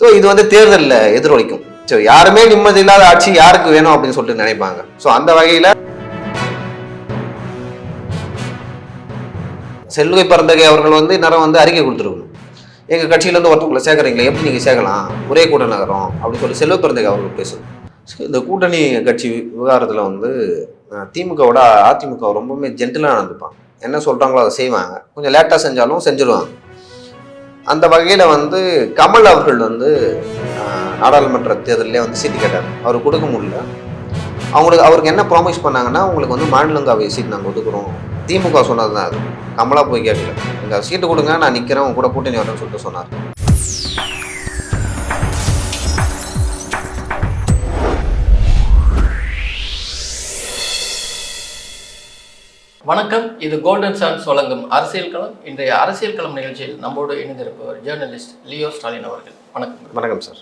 So இது வந்து தேர்தலில் எதிரொலிக்கும். ஸோ யாருமே நிம்மதி இல்லாத ஆட்சி யாருக்கு வேணும் அப்படின்னு சொல்லிட்டு நினைப்பாங்க. ஸோ அந்த வகையில் செல்லுகை பரந்தகை அவர்கள் வந்து நேரம் வந்து அறிக்கை கொடுத்துருக்கணும். எங்கள் கட்சியிலேருந்து ஒருத்தவங்களை சேர்க்குறீங்களே எப்படி நீங்கள் சேர்க்கலாம்? ஒரே கூட்ட நகரம் அப்படின்னு சொல்லி செல்வ பிறந்தகை அவர்கள் பேசும் ஸோ இந்த கூட்டணி கட்சி விவகாரத்தில் வந்து திமுகவோட அதிமுக ரொம்பவுமே ஜென்டிலாக நடந்துப்பான் என்ன சொல்கிறாங்களோ அதை செய்வாங்க. கொஞ்சம் லேட்டாக செஞ்சாலும் செஞ்சுருவாங்க. அந்த வகையில் வந்து கமல் அவர்கள் வந்து நாடாளுமன்ற தேர்தலிலே வந்து சீட்டு கேட்டார். அவர் கொடுக்க முடியல. அவங்களுக்கு அவருக்கு என்ன ப்ராமிஸ் பண்ணாங்கன்னா உங்களுக்கு வந்து மாநிலங்காவை சீட் நாங்கள் ஒதுக்குறோம். திமுக சொன்னது தான் அது. கமலா போய் கேட்கல. எங்கள் சீட்டு கொடுங்க நான் நிற்கிறேன் உங்க கூட கூட்டணி வரேன்னு சொல்லிட்டு சொன்னார். வணக்கம் இது கோல்டன் சான்ஸ் வழங்கும் அரசியல் களம். இன்றைய அரசியல் களம் நிகழ்ச்சியில் நம்மோடு இணைந்திருப்பவர் ஜேர்னலிஸ்ட் லியோ ஸ்டாலின் அவர்கள். வணக்கம். வணக்கம் சார்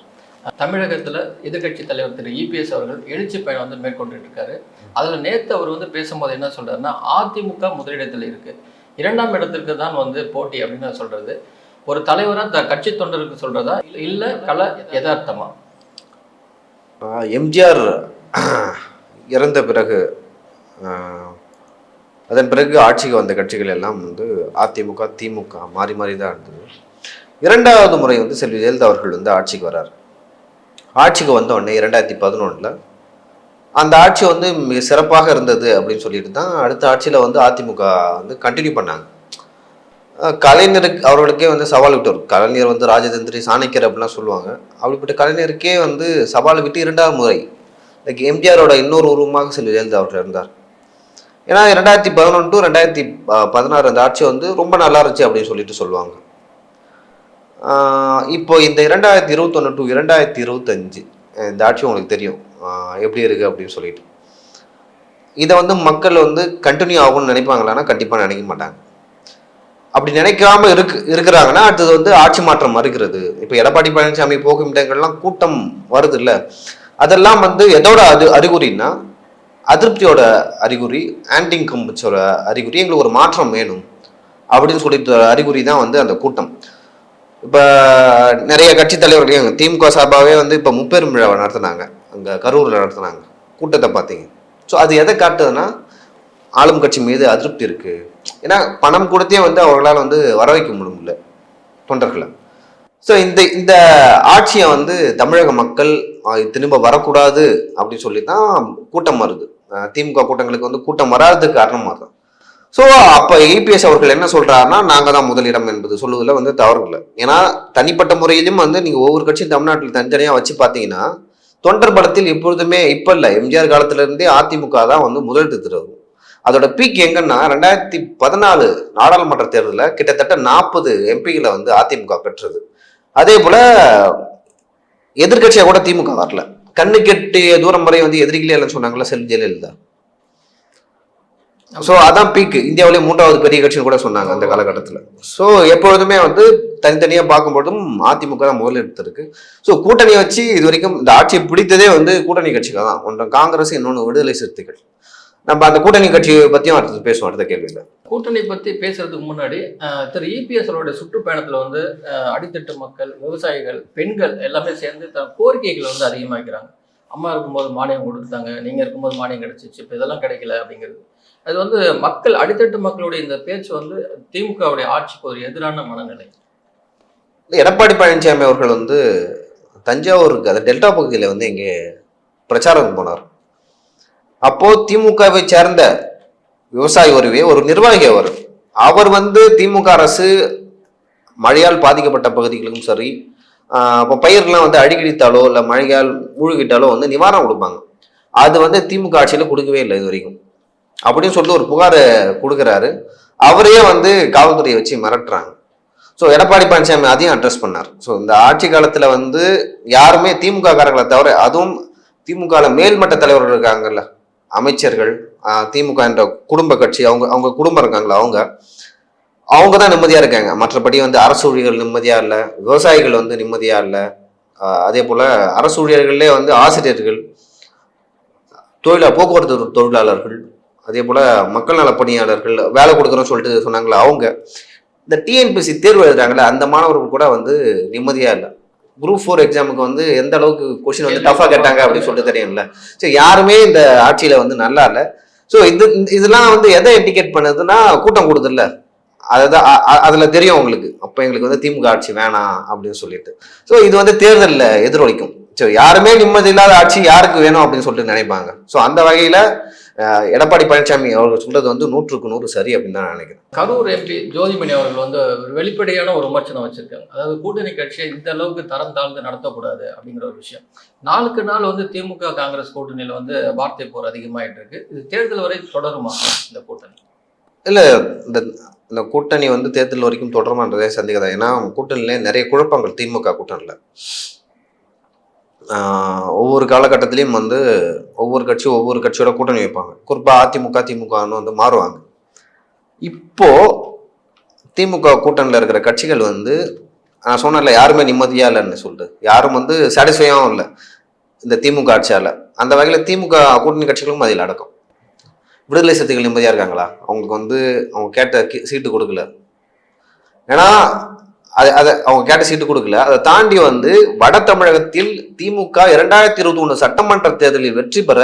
தமிழகத்தில் எதிர்க்கட்சி தலைவர் திரு இபிஎஸ் அவர்கள் எழுச்சி பயணம் வந்து மேற்கொண்டுட்டு இருக்காரு அதில் நேற்று அவர் வந்து பேசும்போது என்ன சொல்றாருன்னா அதிமுக முதலிடத்தில் இருக்கு. இரண்டாம் இடத்திற்கு தான் வந்து போட்டி அப்படின்னு சொல்றது. ஒரு தலைவரா த கட்சி தொண்டருக்கு சொல்றதா? இல்ல கல யதார்த்தமா? எம்ஜிஆர் இறந்த பிறகு அதன் பிறகு ஆட்சிக்கு வந்த கட்சிகள் எல்லாம் வந்து அதிமுக திமுக மாறி மாறி தான் இருந்தது. இரண்டாவது முறை வந்து செல்வி ஜெயலலிதா அவர்கள் வந்து ஆட்சிக்கு வரார். ஆட்சிக்கு வந்த உடனே இரண்டாயிரத்தி பதினொன்றில் அந்த ஆட்சி வந்து மிக சிறப்பாக இருந்தது அப்படின்னு சொல்லிட்டு தான் அடுத்த ஆட்சியில் வந்து அதிமுக வந்து கண்டினியூ பண்ணாங்க. கலைஞருக்கு அவர்களுக்கே வந்து சவால் விட்டார் கலைஞர் வந்து ராஜதந்திரி சாணக்கியர் அப்படிலாம் சொல்லுவாங்க. அப்படிப்பட்ட கலைஞருக்கே வந்து சவால் விட்டு இரண்டாவது முறை லைக் எம்ஜிஆரோட இன்னொரு உருவமாக செல்வி ஜெயலலிதா அவர்கள் இருந்தார். ஏன்னா ரெண்டாயிரத்தி பதினொன்று டு ரெண்டாயிரத்தி பதினாறு அந்த ஆட்சி வந்து ரொம்ப நல்லா இருந்துச்சு அப்படின்னு சொல்லிட்டு சொல்லுவாங்க. இப்போ இந்த இரண்டாயிரத்தி இருபத்தொன்று டு இரண்டாயிரத்தி இருபத்தஞ்சு இந்த ஆட்சி உங்களுக்கு தெரியும். எப்படி இருக்குது அப்படின்னு சொல்லிட்டு. இதை வந்து மக்கள் வந்து கண்டினியூ ஆகும்னு நினைப்பாங்களான்னா கண்டிப்பாக நினைக்க மாட்டாங்க. அப்படி நினைக்காம இருக்கு இருக்கிறாங்கன்னா அடுத்தது வந்து ஆட்சி மாற்றம் மறுக்கிறது. இப்போ எடப்பாடி பழனிசாமி போகும் இடங்கள்லாம் கூட்டம் வருது இல்லை? அதெல்லாம் வந்து எதோட அது அறிகுறின்னா அதிருப்தியோட அறிகுறி ஆன்டிங் இன்கம்பன்ஸோட அறிகுறி எங்களுக்கு ஒரு மாற்றம் வேணும் அப்படின்னு சொல்லிட்டு அறிகுறி தான் வந்து அந்த கூட்டம். இப்போ நிறைய கட்சி தலைவர்கள் திமுக சார்பாகவே வந்து இப்போ முப்பெரும் விழாவை நடத்துனாங்க. அங்கே கரூரில் நடத்துனாங்க கூட்டத்தை பார்த்தீங்க. ஸோ அது எதை காட்டுதுன்னா ஆளும் கட்சி மீது அதிருப்தி இருக்குது ஏன்னா பணம் கொடுத்தே வந்து அவர்களால் வந்து வர வைக்க முடியல தொண்டர்களை. ஸோ இந்த இந்த ஆட்சியை வந்து தமிழக மக்கள் திரும்ப வரக்கூடாது அப்படின்னு சொல்லி தான் கூட்டம் வருது. திமுக கூட்டங்களுக்கு வந்து கூட்டம் வராததுக்கு காரணமாக தான் ஸோ அப்போ இபிஎஸ் அவர்கள் என்ன சொல்கிறாருன்னா நாங்கள் தான் முதலிடம் என்பது சொல்லுவதில் வந்து தவறு இல்லை. ஏன்னா தனிப்பட்ட முறையிலும் வந்து நீங்கள் ஒவ்வொரு கட்சியும் தமிழ்நாட்டில் தனித்தனியாக வச்சு பார்த்தீங்கன்னா தொண்டர் பலத்தில் எப்பொழுதுமே இப்போ இல்லை. எம்ஜிஆர் காலத்திலேருந்தே அதிமுக தான் வந்து முதலிடத்தில் இருக்கும் அதோட பீக் எங்கன்னா ரெண்டாயிரத்தி பதினாலு நாடாளுமன்ற தேர்தலில் கிட்டத்தட்ட நாற்பது எம்பிகளை வந்து அதிமுக பெற்றது. அதே போல் எதிர்கட்சியாக கூட திமுக வரல. கண்ணு கெட்டிய தூரம் வரை வந்து எதிரிகளே இல்லைன்னு சொன்னாங்களா செல்வி ஜெயலலிதா. ஸோ அதான் பீக்கு இந்தியாவிலே மூன்றாவது பெரிய கட்சின்னு கூட சொன்னாங்க அந்த காலகட்டத்தில். ஸோ எப்பொழுதுமே வந்து தனித்தனியாக பார்க்கும்போதும் அதிமுக தான் முதல் எடுத்திருக்கு. ஸோ கூட்டணி வச்சு இது வரைக்கும் இந்த ஆட்சியை பிடித்ததே வந்து கூட்டணி கட்சிகள் தான். ஒன்று காங்கிரஸ் இன்னொன்று விடுதலை சிறுத்தைகள். நம்ம அந்த கூட்டணி கட்சியை பற்றியும் அடுத்து பேசுவோம் அடுத்த கேள்வியில். கூட்டணி பத்தி பேசுறதுக்கு முன்னாடி திரு இபிஎஸ் அவருடைய சுற்றுப்பயணத்துல வந்து அடித்தட்டு மக்கள் விவசாயிகள் பெண்கள் எல்லாமே சேர்ந்து தன் கோரிக்கைகளை வந்து அதிகமாக்கிறாங்க. அம்மா இருக்கும்போது மானியம் கொடுத்தாங்க நீங்க இருக்கும்போது மானியம் கிடைச்சிச்சு இப்போ இதெல்லாம் கிடைக்கல அப்படிங்கிறது. அது வந்து மக்கள் அடித்தட்டு மக்களுடைய இந்த பேச்சு வந்து திமுகவுடைய ஆட்சிக்கு ஒரு எதிரான மனநிலை. எடப்பாடி பழனிசாமி அவர்கள் வந்து தஞ்சாவூருக்கு அந்த டெல்டா பகுதியில் வந்து இங்கே பிரச்சாரம் போனார். அப்போ திமுகவை சேர்ந்த விவசாயி ஒருவே ஒரு நிர்வாகி அவர். அவர் வந்து திமுக அரசு மழையால் பாதிக்கப்பட்ட பகுதிகளுக்கும் சரி அப்போ இப்போ பயிர்லாம் வந்து அடிக்கடித்தாலோ இல்லை மழையால் மூழ்கிட்டாலோ வந்து நிவாரணம் கொடுப்பாங்க. அது வந்து திமுக ஆட்சியில் கொடுக்கவே இல்லை இது வரைக்கும். அப்படின்னு சொல்லிட்டு ஒரு புகாரை கொடுக்குறாரு. அவரையே வந்து காவல்துறையை வச்சு மிரட்டுறாங்க. ஸோ எடப்பாடி பழனிசாமி அதையும் அட்ரஸ் பண்ணார். ஸோ இந்த ஆட்சி காலத்தில் வந்து யாருமே திமுக காரங்களை தவிர அதுவும் திமுகவில் மேல்மட்ட தலைவர்கள் இருக்காங்கல்ல அமைச்சர்கள் திமுக என்ற குடும்ப கட்சி அவங்க அவங்க குடும்பம் இருக்காங்களா அவங்க? அவங்க தான் நிம்மதியாக இருக்காங்க. மற்றபடி வந்து அரசு ஊழியர்கள் நிம்மதியாக இல்லை விவசாயிகள் வந்து நிம்மதியாக இல்லை. அதே போல் அரசு ஊழியர்கள்லே வந்து ஆசிரியர்கள் தொழிலா போக்குவரத்து தொழிலாளர்கள் அதே போல் மக்கள் நல பணியாளர்கள் வேலை கொடுக்குறோன்னு சொல்லிட்டு சொன்னாங்களே அவங்க. இந்த டிஎன்பிசி தேர்வு எழுதுறாங்களே அந்த மாணவர்கள் கூட வந்து நிம்மதியாக இல்லை. குரூப் ஃபோர் எக்ஸாமுக்கு வந்து எந்த அளவுக்கு கொஸ்டின் வந்து டஃபா கேட்டாங்க அப்படின்னு சொல்லிட்டு தெரியும்ல. சரி யாருமே இந்த ஆட்சியில வந்து நல்லா இல்லை. ஸோ இது இதெல்லாம் வந்து எதை இண்டிகேட் பண்ணுதுன்னா கூட்டம் கூடுதல்ல. அதுதான் அதுல தெரியும் உங்களுக்கு. அப்போ எங்களுக்கு வந்து திமுக ஆட்சி வேணாம் அப்படின்னு சொல்லிட்டு. ஸோ இது வந்து தேர்தலில் எதிரொலிக்கும். ஸோ யாருமே நிம்மதி இல்லாத ஆட்சி யாருக்கு வேணும் அப்படின்னு சொல்லிட்டு நினைப்பாங்க. ஸோ அந்த வகையில எடப்பாடி பழனிசாமி அவர்கள் சொல்றது வந்து நூற்றுக்கு நூறு சரி அப்படின்னு தான் நான் நினைக்கிறேன். கரூர் எம்பி ஜோதிமணி அவர்கள் வந்து ஒரு வெளிப்படையான ஒரு விமர்சனம் வச்சிருக்காங்க. அதாவது கூட்டணி கட்சியை இந்த அளவுக்கு தரம் தாழ்ந்து நடத்தக்கூடாது அப்படிங்கிற ஒரு விஷயம். நாளுக்கு நாள் வந்து திமுக காங்கிரஸ் கூட்டணியில வந்து வார்த்தை போர் அதிகமாயிட்டு இருக்கு. இது தேர்தல் வரை தொடருமா இந்த கூட்டணி? இல்லை இந்த இந்த கூட்டணி வந்து தேர்தல் வரைக்கும் தொடருமான்றதே சந்தேகம் ஏன்னா கூட்டணியில நிறைய குழப்பங்கள் திமுக கூட்டணியில். ஒவ்வொரு காலகட்டத்திலையும் வந்து ஒவ்வொரு கட்சியும் ஒவ்வொரு கட்சியோட கூட்டணி வைப்பாங்க. குறிப்பாக அதிமுக திமுகன்னு வந்து மாறுவாங்க. இப்போது திமுக கூட்டணியில் இருக்கிற கட்சிகள் வந்து நான் சொன்னேன்ல யாருமே நிம்மதியாக இல்லைன்னு சொல்லிட்டு. யாரும் வந்து சாட்டிஸ்ஃபையாகவும் இல்லை. இந்த திமுக ஆட்சியால். அந்த வகையில் திமுக கூட்டணி கட்சிகளும் அதில் அடக்கம். விடுதலை சக்திகள் நிம்மதியாக இருக்காங்களா? அவங்களுக்கு வந்து அவங்க கேட்ட சீட்டு கொடுக்கல. ஏன்னா அது அதை அவங்க கேட்ட சீட்டு கொடுக்கல. அதை தாண்டி வந்து வட தமிழகத்தில் திமுக இரண்டாயிரத்தி இருபத்தி ஒன்று சட்டமன்ற தேர்தலில் வெற்றி பெற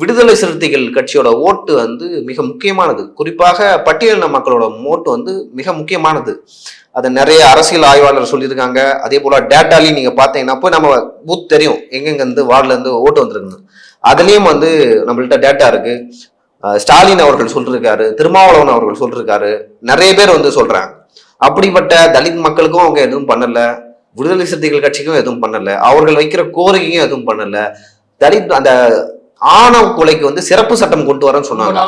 விடுதலை சிறுத்தைகள் கட்சியோட ஓட்டு வந்து மிக முக்கியமானது. குறிப்பாக பட்டியலின மக்களோட ஓட்டு வந்து மிக முக்கியமானது. அதை நிறைய அரசியல் ஆய்வாளர் சொல்லியிருக்காங்க. அதே போல டேட்டாலையும் நீங்க பார்த்தீங்கன்னா போய் நம்ம பூத் தெரியும். எங்கெங்கேருந்து வார்டுலேருந்து ஓட்டு வந்திருக்குன்னு. அதுலேயும் வந்து நம்மள்ட்ட டேட்டா இருக்கு. ஸ்டாலின் அவர்கள் சொல்லிருக்காரு திருமாவளவன் அவர்கள் சொல்லிருக்காரு. நிறைய பேர் வந்து சொல்றாங்க. அப்படிப்பட்ட தலித் மக்களுக்கும் அவங்க எதுவும் பண்ணல. விடுதலை சிறுத்தைகள் கட்சிக்கும் எதுவும் பண்ணல. அவர்கள் வைக்கிற கோரிக்கையும் எதுவும் பண்ணல. தலித் அந்த ஆணவ கொலைக்கு வந்து சிறப்பு சட்டம் கொண்டு வரேன்னு சொன்னாங்க.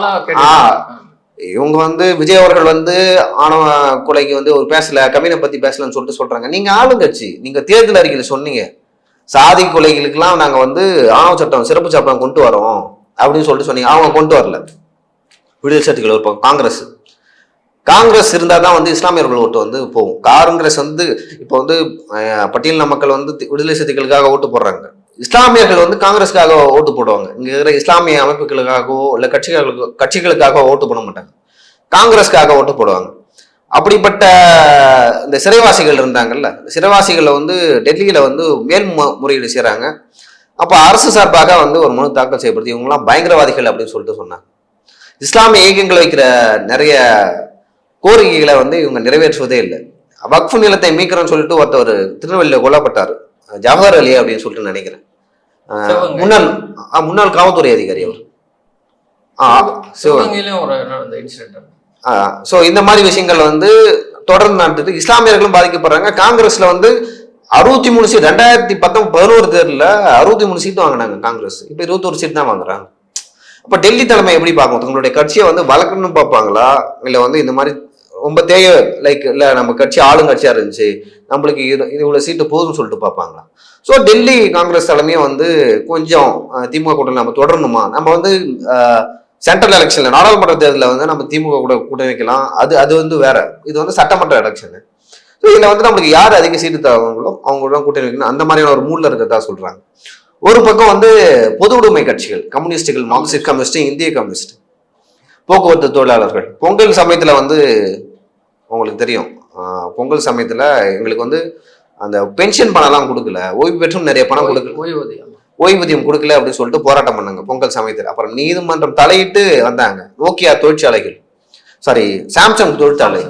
இவங்க வந்து விஜய் அவர்கள் வந்து ஆணவ கொலைக்கு வந்து ஒரு பேசல கவினை பத்தி பேசலன்னு சொல்லிட்டு சொல்றாங்க. நீங்க ஆளுங்கட்சி நீங்க தேர்தல் அறிக்கையில சொன்னீங்க. சாதி கொலைகளுக்கெல்லாம் நாங்க வந்து ஆணவ சட்டம் சிறப்பு சட்டம் கொண்டு வரோம் அப்படின்னு சொல்லிட்டு சொன்னீங்க. அவங்க கொண்டு வரல. விடுதலை சக்திகள் ஒரு பக்கம் காங்கிரஸ். காங்கிரஸ் இருந்தால் தான் வந்து இஸ்லாமியர்கள் ஓட்டு வந்து போகும். காங்கிரஸ் வந்து இப்போ வந்து பட்டியல் பட்டியலின மக்கள் வந்து விடுதலை சக்திகளுக்காக ஓட்டு போடுறாங்க. இஸ்லாமியர்கள் வந்து காங்கிரஸுக்காக ஓட்டு போடுவாங்க. இங்கே இருக்கிற இஸ்லாமிய அமைப்புகளுக்காகவோ இல்லை கட்சிகளுக்கு கட்சிகளுக்காக ஓட்டு போட மாட்டாங்க. காங்கிரஸ்க்காக ஓட்டு போடுவாங்க. அப்படிப்பட்ட இந்த சிறைவாசிகள் இருந்தாங்கல்ல சிறைவாசிகளை வந்து டெல்லியில் வந்து மேல் மு- முறையீடு செய்கிறாங்க அப்போ அரசு சார்பாக வந்து ஒரு மனு தாக்கல் செய்யப்படுது. இவங்கெல்லாம் பயங்கரவாதிகள் அப்படின்னு சொல்லிட்டு சொன்னாங்க. இஸ்லாமிய இயக்கங்கள் வைக்கிற நிறைய கோரிக்கைகளை வந்து இவங்க நிறைவேற்றுவதே இல்லை. வக்ஃபு நிலத்தை மீட்கிறோம்னு சொல்லிட்டு ஒருத்தர் திருநெல்வேலியில் கொல்லப்பட்டார். ஜவஹர் அலி அப்படின்னு சொல்லிட்டு நினைக்கிறேன். முன்னாள் முன்னாள் காவல்துறை அதிகாரி அவர். ஸோ இந்த மாதிரி விஷயங்கள் வந்து தொடர்ந்து நடந்தது இஸ்லாமியர்களும் பாதிக்கப்படுறாங்க. காங்கிரஸ்ல வந்து அறுபத்தி மூணு சீட் ரெண்டாயிரத்தி பத்தொன்பது பதினோரு தேர்தலில் அறுபத்தி மூணு சீட் வாங்கினாங்க காங்கிரஸ். இப்போ இருபத்தொரு சீட் தான் வாங்குறாங்க. அப்போ டெல்லி தலைமை எப்படி பார்க்கும்? தங்களுடைய கட்சியை வந்து வளர்க்கணும்னு பார்ப்பாங்களா? இல்லை வந்து இந்த மாதிரி ரொம்ப தேய லைக் இல்லை நம்ம கட்சி ஆளுங்கட்சியாக இருந்துச்சு நம்மளுக்கு இது இவ்வளோ சீட்டு போதும்னு சொல்லிட்டு பார்ப்பாங்களா? ஸோ டெல்லி காங்கிரஸ் தலைமையும் வந்து கொஞ்சம் திமுக கூட்டணி நம்ம தொடரணுமா? நம்ம வந்து சென்ட்ரல் எலெக்ஷனில் நாடாளுமன்ற தேர்தலில் வந்து நம்ம திமுக கூட கூட்டணி வைக்கலாம். அது அது வந்து வேற. இது வந்து சட்டமன்ற எலெக்ஷனு ஸோ இதில் வந்து நம்மளுக்கு யார் அதிக சீட்டு தராங்களோ அவங்களோட கூட்டணி வைக்கணும். அந்த மாதிரியான ஒரு மூலில் இருக்கிறதா சொல்கிறாங்க ஒரு பக்கம் வந்து பொது உடைமை கட்சிகள் கம்யூனிஸ்டுகள் மார்க்சிஸ்ட் கம்யூனிஸ்ட் இந்திய கம்யூனிஸ்ட் போக்குவரத்து தொழிலாளர்கள் பொங்கல் சமயத்தில் வந்து உங்களுக்கு தெரியும். பொங்கல் சமயத்துல எங்களுக்கு வந்து அந்த பென்ஷன் பணம்லாம் கொடுக்கல. ஓய்வு பெற்றும் நிறைய பணம் கொடுக்கல. ஓய்வூதியம் ஓய்வூதியம் கொடுக்கல அப்படின்னு சொல்லிட்டு போராட்டம் பண்ணாங்க பொங்கல் சமயத்தில். அப்புறம் நீதிமன்றம் தலையிட்டு வந்தாங்க நோக்கியா தொழிற்சாலைகள். சாரி சாம்சங் தொழிற்சாலை.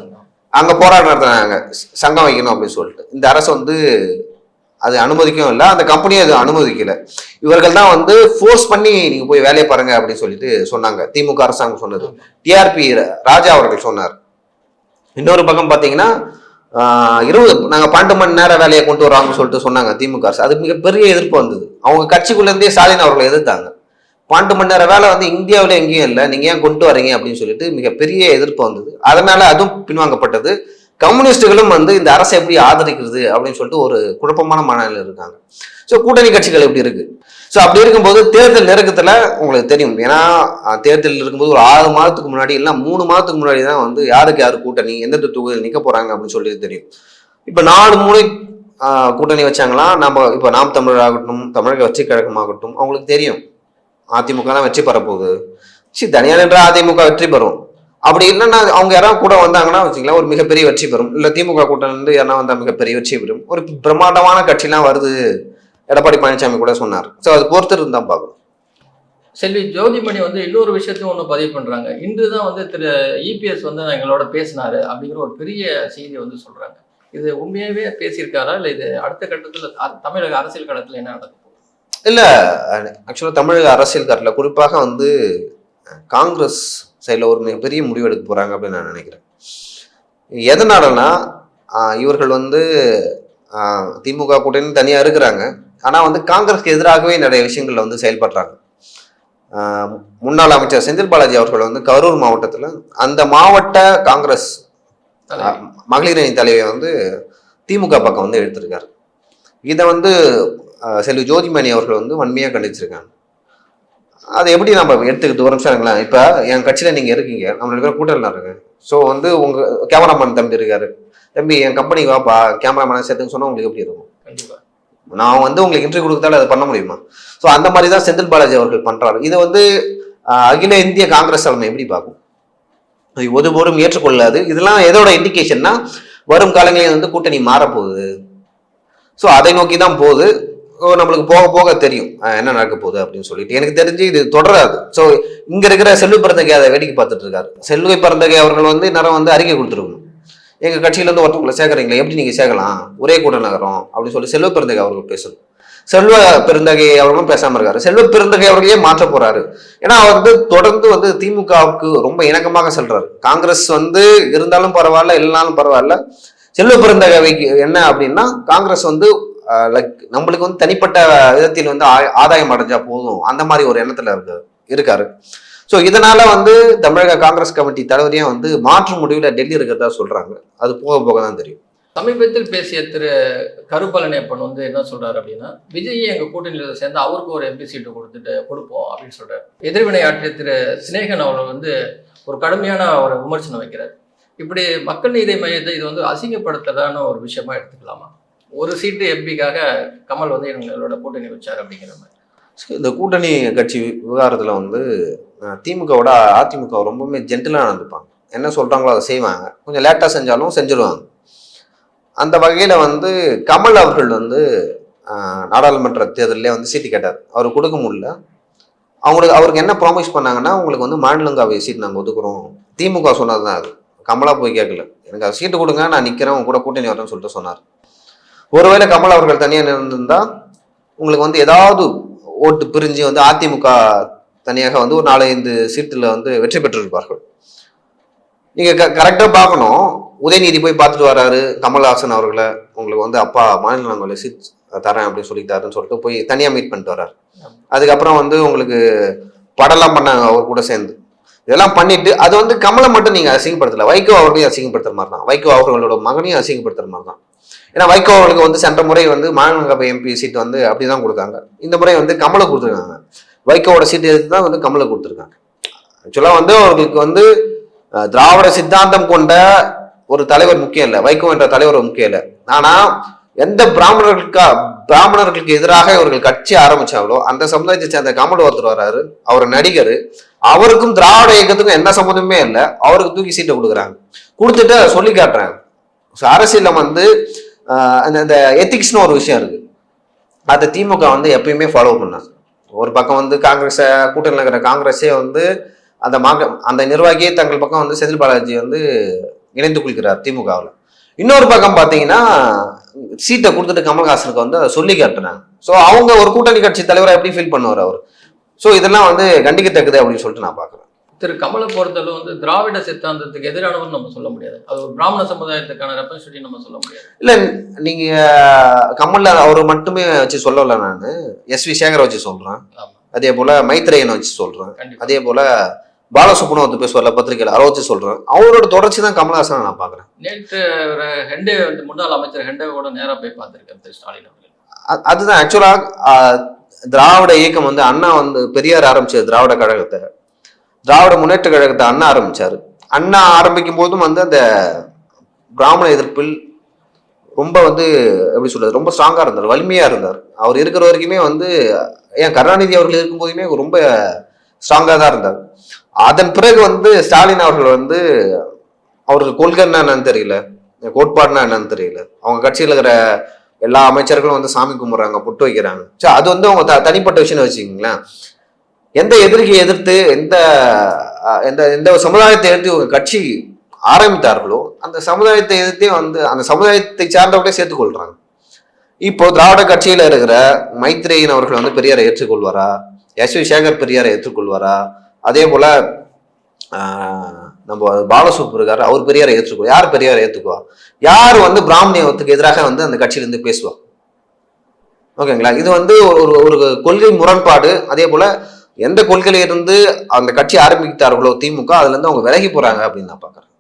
அங்க போராட்டம் நடத்தினாங்க சங்கம் வைக்கணும் அப்படின்னு சொல்லிட்டு. இந்த அரசு வந்து அது அனுமதிக்கவும் இல்லை அந்த கம்பெனியும் அது அனுமதிக்கல. இவர்கள் தான் வந்து ஃபோர்ஸ் பண்ணி நீங்க போய் வேலையை பாருங்க அப்படின்னு சொல்லிட்டு சொன்னாங்க. திமுக அரசாங்கம் சொன்னது. டிஆர்பி ராஜா அவர்கள் சொன்னார். இன்னொரு பக்கம் பார்த்தீங்கன்னா இருபது நாங்கள் பன்னெண்டு மணி நேரம் வேலையை கொண்டு வராங்கன்னு சொல்லிட்டு சொன்னாங்க திமுக அரசு. அது மிகப்பெரிய எதிர்ப்பு வந்தது. அவங்க கட்சிக்குள்ளேருந்தே ஸ்டாலின் அவர்களை எதிர்த்தாங்க. பன்னெண்டு மணி நேரம் வேலை வந்து இந்தியாவில் எங்கேயும் இல்லை. நீங்கள் ஏன் கொண்டு வரீங்க அப்படின்னு சொல்லிட்டு மிகப்பெரிய எதிர்ப்பு வந்தது. அதனால அதுவும் பின்வாங்கப்பட்டது. கம்யூனிஸ்டுகளும் வந்து இந்த அரசை எப்படி ஆதரிக்கிறது அப்படின்னு சொல்லிட்டு ஒரு குழப்பமான மனநிலையில் இருக்காங்க. ஸோ கூட்டணி கட்சிகள் எப்படி இருக்குது ஸோ அப்படி இருக்கும்போது தேர்தல் நெருக்கத்தில் உங்களுக்கு தெரியும். ஏன்னா தேர்தல் இருக்கும்போது ஒரு ஆறு மாதத்துக்கு முன்னாடி இல்லை மூணு மாதத்துக்கு முன்னாடி தான் வந்து யாருக்கு யார் கூட்டணி எந்தெந்த தொகுதியில் நிற்க போகிறாங்க அப்படின்னு சொல்லி தெரியும். இப்போ நாலு மூணு கூட்டணி வச்சாங்களா? நம்ம இப்போ நாம் தமிழர் ஆகட்டும் தமிழக வெற்றி கழகமாகட்டும் அவங்களுக்கு தெரியும். அதிமுக தான் வெற்றி பெறப்போகுது சரி தனியார் என்றால் அதிமுக வெற்றி பெறும். அப்படி இல்லைன்னா அவங்க யாராவது கூட வந்தாங்கன்னா வச்சுக்கலாம் ஒரு மிகப்பெரிய வெற்றி பெறும். இல்லை திமுக கூட்டணி இருந்து யாரா வந்தால் மிகப்பெரிய வெற்றி பெறும். ஒரு பிரம்மாண்டமான கட்சிலாம் வருது. எடப்பாடி பழனிசாமி கூட சொன்னார். ஸோ அது பொறுத்து இருந்தா பார்க்கணும். செல்வி ஜோதிமணி வந்து இன்னொரு விஷயத்தையும் ஒன்று பதிவு பண்றாங்க. இன்று தான் வந்து திரு இபிஎஸ் வந்து எங்களோட பேசினாரு அப்படிங்கிற ஒரு பெரிய செய்தியை வந்து சொல்றாங்க. இது உண்மையாவே பேசியிருக்காரா? இல்லை இது அடுத்த கட்டத்தில் தமிழக அரசியல் களத்தில் என்ன நடக்கும் இல்லை ஆக்சுவலாக தமிழக அரசியல் காட்டில் குறிப்பாக வந்து காங்கிரஸ் சைடில் ஒரு மிகப்பெரிய முடிவு எடுக்க போகிறாங்க அப்படின்னு நான் நினைக்கிறேன். எதனாலனா ஆஹ் இவர்கள் வந்து திமுக கூட்டணி தனியாக இருக்கிறாங்க. ஆனால் வந்து காங்கிரஸ்க்கு எதிராகவே நிறைய விஷயங்களில் வந்து செயல்படுறாங்க. முன்னாள் அமைச்சர் செந்தில் பாலாஜி அவர்கள் வந்து கரூர் மாவட்டத்தில் அந்த மாவட்ட காங்கிரஸ் மகளிர் அணி தலைவியை வந்து திமுக பக்கம் வந்து எடுத்திருக்காரு. இதை வந்து செல்வி ஜோதிமணி அவர்கள் வந்து வன்மையாக கண்டிச்சிருக்காங்க. அதை எப்படி நம்ம எடுத்துக்கிட்டு ஒரு நிமிஷம் இப்போ என் கட்சியில் நீங்கள் இருக்கீங்க. நம்ம ரெண்டு பேரும் கூட்டம் இருக்கு ஸோ வந்து உங்கள் கேமராமேன் தம்பி இருக்காரு. தம்பி என் கம்பெனிக்கு வாப்பா. கேமராமேனை சேர்த்துன்னு சொன்னால் உங்களுக்கு எப்படி இருக்கும்? கண்டிப்பாக நான் வந்து உங்களுக்கு இன்டர்வியூ கொடுத்தாலும் அதை பண்ண முடியுமா? ஸோ அந்த மாதிரி தான் செந்தில் பாலாஜி அவர்கள் பண்றாரு. இது வந்து அகில இந்திய காங்கிரஸ் தலைமை எப்படி பார்க்கும்? ஒருபோரும் ஏற்றுக்கொள்ளாது. இதெல்லாம் எதோட இண்டிகேஷன்னா வரும் காலங்களில் வந்து கூட்டணி மாறப்போகுது. ஸோ அதை நோக்கி தான் போகுது நம்மளுக்கு போக போக தெரியும். என்ன நடக்க போகுது அப்படின்னு சொல்லிட்டு. எனக்கு தெரிஞ்சு இது தொடராது. ஸோ இங்க இருக்கிற செல்வ பிறந்தகை அதை வேடிக்கை பார்த்துட்டு இருக்காரு. செல்வ பிறந்தகை அவர்கள் வந்து நேரம் வந்து அறிக்கை கொடுத்துருக்கணும். எங்கள் கட்சியிலேருந்து ஒருத்தவங்களை சேர்க்குறீங்களா எப்படி நீங்கள் சேர்க்கலாம் ஒரே கூட நகரம் அப்படின்னு சொல்லி செல்வ பெருந்தகை அவர்கள் பேசணும் செல்வ பெருந்தகை அவர்களும் பேசாமல் இருக்காரு. செல்வ பெருந்தகை அவர்களையே மாற்ற போறாரு. ஏன்னா அவர் வந்து தொடர்ந்து வந்து திமுகவுக்கு ரொம்ப இணக்கமாக செல்றாரு. காங்கிரஸ் வந்து இருந்தாலும் பரவாயில்ல இல்லைனாலும் பரவாயில்ல. செல்வ பெருந்தகைக்கு என்ன அப்படின்னா காங்கிரஸ் வந்து லைக் நம்மளுக்கு வந்து தனிப்பட்ட விதத்தில் வந்து ஆ- ஆதாயம் அடைஞ்சா போதும். அந்த மாதிரி ஒரு எண்ணத்துல இருக்கு இருக்காரு. ஸோ இதனால வந்து தமிழக காங்கிரஸ் கமிட்டி தலைவரையும் வந்து மாற்று முடிவில் டெல்லி இருக்கிறதா சொல்றாங்க. அது போக போக தான் தெரியும். சமீபத்தில் பேசிய திரு கருப்பழனியப்பன் வந்து என்ன சொல்றாரு அப்படின்னா விஜய் எங்க கூட்டணியில் சேர்ந்து அவருக்கு ஒரு எம்பி சீட்டு கொடுத்துட்டு கொடுப்போம் அப்படின்னு சொல்றாரு. எதிர்வினை ஆற்றிய திரு சினேகன் அவர்கள் வந்து ஒரு கடுமையான ஒரு விமர்சனம் வைக்கிறார். இப்படி மக்கள் நீதி மையத்தை இது வந்து அசிங்கப்படுத்துறதான ஒரு விஷயமா எடுத்துக்கலாமா? ஒரு சீட்டு எம்பிக்காக கமல் வந்து எங்களோட கூட்டணி வச்சார் அப்படிங்கிற மாதிரி. இந்த கூட்டணி கட்சி விவகாரத்தில் வந்து திமுகவோட அதிமுக ரொம்பவுமே ஜென்டிலாக நடந்துப்பாங்க என்ன சொல்கிறாங்களோ அதை செய்வாங்க. கொஞ்சம் லேட்டாக செஞ்சாலும் செஞ்சுருவாங்க. அந்த வகையில் வந்து கமல் அவர்கள் வந்து நாடாளுமன்ற தேர்தலில் வந்து சீட்டு கேட்டார். அவர் கொடுக்க முடியல. அவங்களுக்கு அவருக்கு என்ன ப்ராமிஸ் பண்ணாங்கன்னா உங்களுக்கு வந்து மாநிலங்காவை சீட் நாங்கள் ஒதுக்குறோம். திமுக சொன்னது தான் அது. கமலா போய் கேட்கல. எனக்கு அது சீட்டு கொடுங்க நான் நிற்கிறேன் உங்க கூட கூட்டணி வரேன்னு சொல்லிட்டு சொன்னார். ஒருவேளை கமல் அவர்கள் தனியாக இருந்திருந்தா உங்களுக்கு வந்து ஏதாவது ஓட்டு பிரிஞ்சு வந்து அதிமுக தனியாக வந்து ஒரு நாலஞ்சு சீட்டில் வந்து வெற்றி பெற்றிருப்பார்கள். நீங்கள் க கரெக்டாக பார்க்கணும். உதயநிதி போய் பார்த்துட்டு வராரு. கமல்ஹாசன் அவர்களை உங்களுக்கு வந்து அப்பா மாநிலங்களை சீட் தரேன் அப்படின்னு சொல்லித்தாருன்னு சொல்லிட்டு போய் தனியாக மீட் பண்ணிட்டு வர்றாரு அதுக்கப்புறம் வந்து உங்களுக்கு படம்லாம் பண்ணாங்க அவர் கூட சேர்ந்து. இதெல்லாம் பண்ணிட்டு அது வந்து கமலை மட்டும் நீங்கள் அசிங்கப்படுத்தலை. வைகோ அவர்களையும் அசிங்கப்படுத்துற மாதிரி தான் வைகோ அவர்களோட மகனையும் அசிங்கப்படுத்துற மாதிரி தான் ஏன்னா வைகோ அவர்களுக்கு வந்து சென்ற முறை வந்து மாநிலங்களவை எம்பி சீட் வந்து அப்படிதான் கொடுத்தாங்க. இந்த முறை வந்து கமலை கொடுத்துருக்காங்க. வைகோவோட சீட் எடுத்து தான் வந்து கமலை கொடுத்துருக்காங்க. ஆக்சுவலாக வந்து அவர்களுக்கு வந்து திராவிட சித்தாந்தம் கொண்ட ஒரு தலைவர் முக்கியம் இல்லை. வைகோ என்ற தலைவர் முக்கியம் இல்லை. ஆனால் எந்த பிராமணர்களுக்கா பிராமணர்களுக்கு எதிராக இவர்கள் கட்சி ஆரம்பிச்சாங்களோ அந்த சமுதாயத்தை சேர்ந்த கமல் ஒருத்தர் வர்றாரு அவர் நடிகர். அவருக்கும் திராவிட இயக்கத்துக்கும் எந்த சம்மந்தமே இல்லை. அவருக்கு தூக்கி சீட்டை கொடுக்குறாங்க. கொடுத்துட்டு சொல்லி காட்டுறாங்க. ஸோ அரசியலில் வந்து அந்த இந்த எத்திக்ஸ்னு ஒரு விஷயம் இருக்கு. அதை திமுக வந்து எப்பயுமே ஃபாலோ பண்ணாங்க. ஒரு பக்கம் வந்து காங்கிரஸை கூட்டணியில் இருக்கிற காங்கிரஸே வந்து அந்த மாக அந்த நிர்வாகியே தங்கள் பக்கம் வந்து செந்தில் பாலாஜி வந்து இணைந்து கொள்கிறார் திமுகவில். இன்னொரு பக்கம் பார்த்தீங்கன்னா சீட்டை கொடுத்துட்டு கமல்ஹாசனுக்கு வந்து அதை சொல்லி காட்டுறாங்க ஸோ அவங்க ஒரு கூட்டணி கட்சி தலைவராக எப்படி ஃபீல் பண்ணுவார் அவர்? ஸோ இதெல்லாம் வந்து கண்டிக்கத்தக்கது அப்படின்னு சொல்லிட்டு நான் பார்க்குறேன். திரு கமலை பொறுத்தளவு வந்து திராவிட சித்தாந்தத்துக்கு எதிரானவர் நம்ம சொல்ல முடியாது. அது ஒரு பிராமண சமுதாயத்துக்கான ரெப்ரசன்டேட்டிவ் நம்ம சொல்ல முடியாது. இல்லை நீங்க கமல்ல அவர் மட்டுமே வச்சு சொல்லல நான். எஸ் வி சேகரை வச்சு சொல்றேன். ஆமா. அதே போல மைத்ரேயனை வச்சு சொல்றேன். கண்டிப்பா. அதே போல பாலசுப்ரமணியம் வந்து பேசுவார்ல பத்திரிகையில் அதை வச்சு சொல்றேன். அவரோட தொடர்ச்சி தான் கமல்ஹாசனை நான் பார்க்குறேன். நேற்று ஹெண்டே வந்து முன்னாள் அமைச்சர் ஹெண்டே கூட நேரா போய் பார்த்திருக்காரு திரு ஸ்டாலின் அவர்கள். அதுதான் ஆக்சுவலாக திராவிட இயக்கம் வந்து அண்ணா வந்து பெரியார் ஆரம்பிச்சது திராவிட கழகத்தை. திராவிட முன்னேற்ற கழகத்தை அண்ணா ஆரம்பிச்சார். அண்ணா ஆரம்பிக்கும் போதும் வந்து அந்த பிராமண எதிர்ப்பில் ரொம்ப வந்து எப்படி சொல்றது ரொம்ப ஸ்ட்ராங்காக இருந்தார் வலிமையாக இருந்தார். அவர் இருக்கிற வரைக்குமே வந்து ஏன் கருணாநிதி அவர்கள் இருக்கும் போதுமே ரொம்ப ஸ்ட்ராங்காக தான் இருந்தார். அதன் பிறகு வந்து ஸ்டாலின் அவர்கள் வந்து அவர்கள் கொள்கைன்னா என்னன்னு தெரியல கோட்பாடுனா என்னன்னு தெரியல. அவங்க கட்சியில் இருக்கிற எல்லா அமைச்சர்களும் வந்து சாமி கும்பிட்றாங்க பொட்டு வைக்கிறாங்க. சரி அது வந்து அவங்க த- தனிப்பட்ட விஷயம்னு வச்சுக்கோங்களேன். எந்த எதிரியை எதிர்த்து எந்த எந்த எந்த ஒரு சமுதாயத்தை எதிர்த்து ஒரு கட்சி ஆரம்பித்தார்களோ அந்த சமுதாயத்தை எதிர்த்தே வந்து அந்த சமுதாயத்தை சார்ந்தவர்களே சேர்த்துக்கொள்றாங்க. இப்போ திராவிட கட்சியில இருக்கிற மைத்ரேயின் அவர்கள் வந்து பெரியாரை ஏற்றுக்கொள்வாரா? எஸ் வி சேகர் பெரியாரை ஏற்றுக்கொள்வாரா? அதே போல நம்ம பாலசூப் இருக்காரு அவர் பெரியாரை ஏற்றுக்கொள் யார் பெரியாரை ஏற்றுக்குவா யார் வந்து பிராமணியத்துக்கு எதிராக வந்து அந்த கட்சியிலிருந்து பேசுவா? ஓகேங்களா? இது வந்து ஒரு ஒரு கொள்கை முரண்பாடு. அதே போல எந்த கொள்கையிலிருந்து அந்த கட்சி ஆரம்பித்தார்களோ திமுக அதுலேருந்து அவங்க விலகி போகிறாங்க அப்படின்னு நான் பார்க்குறேன்.